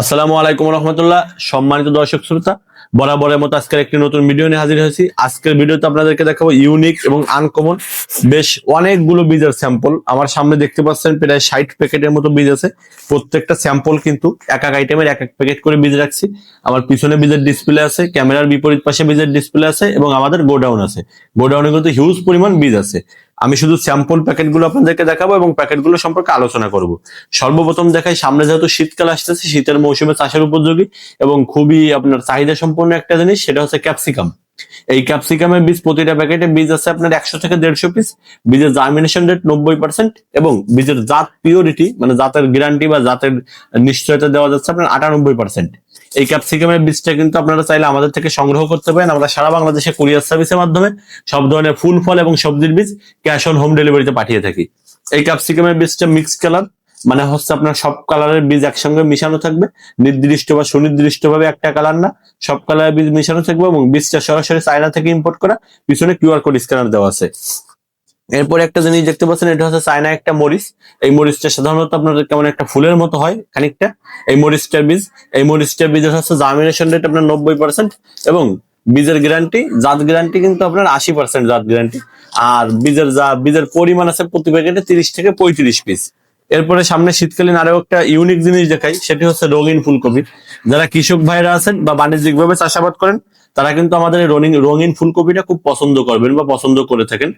আসসালামু আলাইকুম রহমতুল্লাহ। সম্মানিত দর্শক শ্রোতা বরাবরের মতো আজকের একটি নতুন ভিডিও নিয়ে হাজির হয়েছি। আজকের ভিডিওতে আপনাদেরকে দেখাবো ইউনিক এবং আনকমন বেশ অনেকগুলো বীজের স্যাম্পল আমার সামনে দেখতে পাচ্ছেন প্রায় ষাট প্যাকেটের মতো বীজ আছে। প্রত্যেকটা স্যাম্পল কিন্তু এক এক আইটেমের এক এক প্যাকেট করে বীজ রাখছি। আমার পিছনে বীজের ডিসপ্লে আছে ক্যামেরার বিপরীত পাশে বীজের ডিসপ্লে আছে এবং আমাদের গোডাউন আছে। গোডাউনে কিন্তু হিউজ পরিমাণ বীজ আছে। আমি শুধু স্যাম্পল প্যাকেটগুলো আপনাদেরকে দেখাবো এবং প্যাকেটগুলো সম্পর্কে আলোচনা করব। সর্বপ্রথম দেখাই, সামনে যেহেতু শীতকাল আসতেছে, শীতের মৌসুমে চাষের উপযোগী এবং খুবই আপনার চাহিদা সম্পন্ন একটা জিনিস, সেটা হচ্ছে ক্যাপসিকাম এই ক্যাপসিকামের বীজ প্রতিটা প্যাকেটে বীজ আছে আপনার একশো থেকে দেড়শো পিস বীজের জার্মিনেশন রেট নব্বই পার্সেন্ট এবং বীজের জাত পিওরিটি মানে জাতের গ্যারান্টি বা জাতের নিশ্চয়তা দেওয়া যাচ্ছে আপনার আটানব্বই পার্সেন্ট এই ক্যাপসিকামের বীজটা কিন্তু আপনারা চাইলে আমাদের থেকে সংগ্রহ করতে পারেন। আমরা সারা বাংলাদেশে কুরিয়ার সার্ভিসের মাধ্যমে সব ধরনের ফুল ফল এবং সবজির বীজ ক্যাশ অন হোম ডেলিভারিতে পাঠিয়ে থাকি। এই ক্যাপসিকামের বীজটা মিক্স কালার মানে হচ্ছে আপনার সব কালারের বীজ একসঙ্গে মিশানো থাকবে। নির্দিষ্ট বা সুনির্দিষ্ট ভাবে একটা কালার না, সব কালারের বীজ মিশানো থাকবে এবং বীজটা সরাসরি চায়না থেকে ইম্পোর্ট করা, পিছনে কিউআর কোড স্ক্যানার দেওয়া আছে। এরপরে একটা জিনিস দেখতে পাচ্ছেন, এটা হচ্ছে চায়না একটা মরিচ। এই মরিচটা সাধারণত আপনার কেমন একটা ফুলের মতো হয় খানিকটা। এই মরিচটার বীজ, এই মরিচটার বীজের হচ্ছে জার্মিনেশন রেট আপনার নব্বই পার্সেন্ট এবং বীজের গ্যারান্টি জাত গ্যারান্টি কিন্তু আপনার আশি পার্সেন্ট জাত গ্যারান্টি আর বীজের যা, বীজের পরিমাণ আছে প্রতি প্যাকেটে তিরিশ থেকে পঁয়ত্রিশ পিস এরপরে সামনে শীতকালীন আরও একটা ইউনিক জিনিস দেখাই, সেটি হচ্ছে রঙিন ফুলকপি। যারা কৃষক ভাইরা আছেন বা বাণিজ্যিক ভাবে চাষাবাদ করেন, তারা কিন্তু আমাদের এই রঙিন রঙিন ফুলকপিটা খুব পছন্দ করবেন বা পছন্দ করে থাকেন।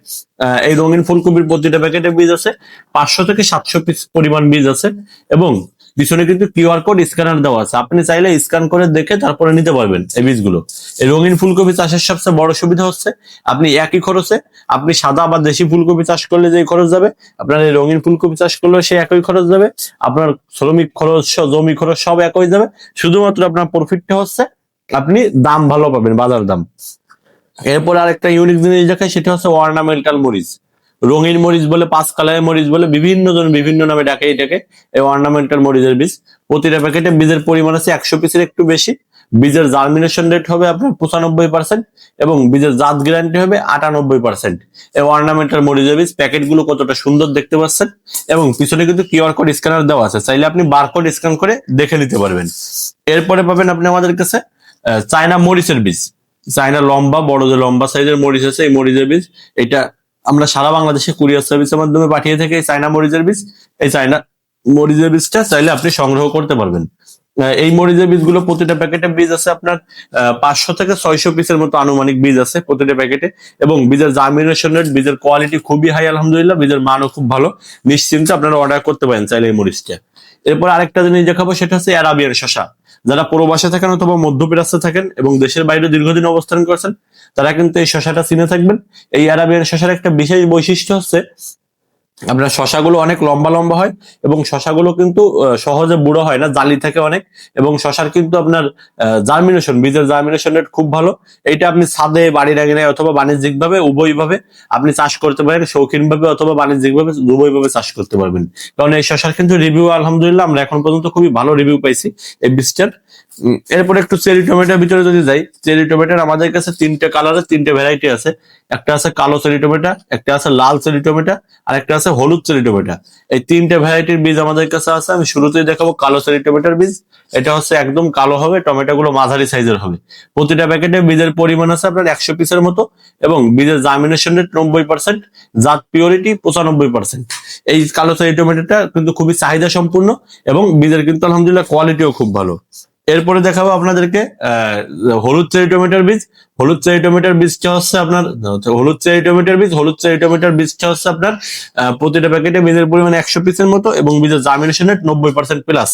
এই রঙিন ফুলকপির প্রতিটা প্যাকেটে বীজ আছে, পাঁচশো থেকে সাতশো পিস পরিমাণ বীজ আছে এবং পিছনে কিন্তু কিউআর কোড স্ক্যানার দেওয়া আছে। আপনি চাইলে স্ক্যান করে দেখে তারপরে নিতে পারবেন এই বীজগুলো। এই রঙিন ফুলকপি চাষের সবচেয়ে বড় সুবিধা হচ্ছে, আপনি একই খরচে, আপনি সাদা বা দেশি ফুলকপি চাষ করলে যে খরচ যাবে, আপনার এই রঙিন ফুলকপি চাষ করলেও সে একই খরচ যাবে, আপনার শ্রমিক খরচ, জমি খরচ সব একই যাবে। শুধুমাত্র আপনার প্রফিটটা হচ্ছে, আপনি দাম ভালো পাবেন, বাজার দাম। এরপর আরেকটা ইউনিক জিনিস দেখে সেটা হচ্ছে অর্নামেন্টাল মরিচ। রঙিন মরিচ বলে, পাঁচ কালারের মরিচ বলে, বিভিন্ন জন বিভিন্ন নামে ডাকে এটাকে, এই অর্নামেন্টাল মরিচের বীজ। প্রতিটা প্যাকেটে বীজের পরিমাণ আছে একশো পিসের একটু বেশি। বীজের জার্মিনেশন রেট হবে আপনার পঁচানব্বই পার্সেন্ট এবং বীজের জাত গ্যারান্টি হবে আটানব্বই পার্সেন্ট এই অর্নামেন্টাল মরিচের বীজ প্যাকেটগুলো কতটা সুন্দর দেখতে পাচ্ছেন এবং পিছনে কিন্তু কিউআর কোড স্ক্যানার দেওয়া আছে। চাইলে আপনি বারকোড স্ক্যান করে দেখে নিতে পারবেন। এরপরে পাবেন আপনি আমাদের কাছে চায়না মরিচের বীজ। চায়না লম্বা, বড় যে লম্বা সাইজের মরিচ আছে, এই মরিচের বীজ, এটা আমরা সারা বাংলাদেশে কুরিয়ার সার্ভিসের মাধ্যমে পাঠিয়ে থাকি চায়না মরিচের বীজ। এই চায়না মরিচের বীজটা চাইলে আপনি সংগ্রহ করতে পারবেন। এই মরিচের বীজগুলো প্রতিটা প্যাকেটে বীজ আছে আপনার পাঁচশো থেকে ছয়শো পিসের মতো আনুমানিক বীজ আছে প্রতিটা প্যাকেটে। এবং বীজের জার্মিনেশন রেট বীজের কোয়ালিটি খুবই হাই আলহামদুলিল্লাহ, বীজের মানও খুব ভালো। নিশ্চিন্তে আপনারা অর্ডার করতে পারেন চাইলে এই মরিচটা। এরপর আরেকটা জিনিস দেখাবো, সেটা হচ্ছে অ্যারাবিয়ান শশা যারা প্রবাসে থাকেন অথবা মধ্যপ্রাচ্যে থাকেন এবং দেশের বাইরে দীর্ঘদিন অবস্থান করেছেন, তারা কিন্তু এই শশাটা চিনে থাকবেন। এই অ্যারাবিয়ান শশার একটা বিশেষ বৈশিষ্ট্য হচ্ছে আপনার শশাগুলো অনেক লম্বা লম্বা হয় এবং শশাগুলো কিন্তু সহজে বুড়ো হয় না, জালি থাকে অনেক এবং শশার কিন্তু আপনার জার্মিনেশন বীজের জার্মিনেশন রেট খুব ভালো। এইটা আপনি ছাদে, বাড়ির আঙিনে অথবা বাণিজ্যিক ভাবে উভয় আপনি চাষ করতে পারেন শৌখিন ভাবে অথবা বাণিজ্যিক ভাবে উভয় চাষ করতে পারবেন। কারণ এই শশার কিন্তু রিভিউ আলহামদুলিল্লাহ, আমরা এখন পর্যন্ত খুবই ভালো রিভিউ পাইছি এই বীজটার। এরপরে একটু চেরি টমেটোর ভিতরে যদি যাই, চেরি টমেটোর আমাদের কাছে তিনটে কালারের তিনটে ভ্যারাইটি আছে। একটা আছে কালো চেরি টমেটো, একটা আছে লাল চেরি টমেটো, আর একটা আছে হলুদ চেরি টমেটো এই তিনটে ভ্যারাইটির বীজ আমাদের কাছে আছে, আমি শুরুতেই দেখাবো কালো চেরি টমেটোর বীজ। এটা হচ্ছে একদম কালো হবে টমেটো গুলো মাঝারি সাইজের হবে। প্রতিটা প্যাকেটে বীজের পরিমাণ আছে আপনার একশো পিসের মতো, এবং বীজের জার্মিনেশন রেট নব্বই পার্সেন্ট জাত পিওরিটি পঁচানব্বই পার্সেন্ট এই কালো চেরি টমেটোটা কিন্তু খুবই চাহিদা সম্পূর্ণ এবং বীজের কিন্তু আলহামদুলিল্লাহ কোয়ালিটিও খুব ভালো। এরপরে দেখাবো আপনাদেরকে হলুদ চেরি টমেটোর বীজ। হলুদ চেরি টমেটোর বীজটা হচ্ছে আপনার, হলুদ চেরি টমেটোর বীজ, হলুদ চেরি টমেটোর বীজটা হচ্ছে আপনার প্রতিটা প্যাকেটে বীজের পরিমাণ একশো পিসের মতো এবং বীজের জার্মিনেশন রেট নব্বই পার্সেন্ট প্লাস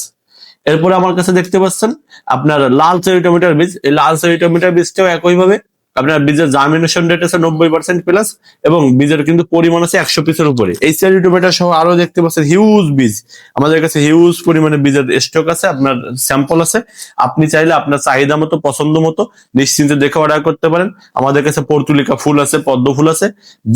এরপরে আমার কাছে দেখতে পাচ্ছেন আপনার লাল চেরি টমেটোর বীজ। এই লাল চেরি টমেটোর বীজটাও একইভাবে আপনার বীজের জার্মিনেশন রেট আছে নব্বই পার্সেন্ট প্লাস এবং বীজের কিন্তু পরিমাণ আছে একশো পিসের উপরে। এই চেরি টমেটো সহ আরও দেখতে পাচ্ছেন হিউজ বীজ। আমাদের কাছে হিউজ পরিমাণে বীজের স্টক আছে, আপনার স্যাম্পল আছে। আপনি চাইলে আপনার চাহিদা মতো, পছন্দ মতো নিশ্চিন্তে দেখে অর্ডার করতে পারেন। আমাদের কাছে পর্তুলিকা ফুল আছে, পদ্ম ফুল আছে।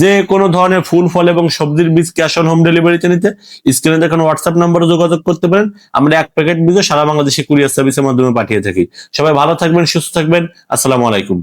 যে কোনো ধরনের ফুল, ফল এবং সবজির বীজ ক্যাশ অন হোম ডেলিভারিতে নিতে স্ক্রিনে দেখানো হোয়াটসঅ্যাপ নম্বরে যোগাযোগ করতে পারেন। আমরা এক প্যাকেট বীজও সারা বাংলাদেশে কুরিয়ার সার্ভিসের মাধ্যমে পাঠিয়ে থাকি। সবাই ভালো থাকবেন, সুস্থ থাকবেন। আসসালামু আলাইকুম।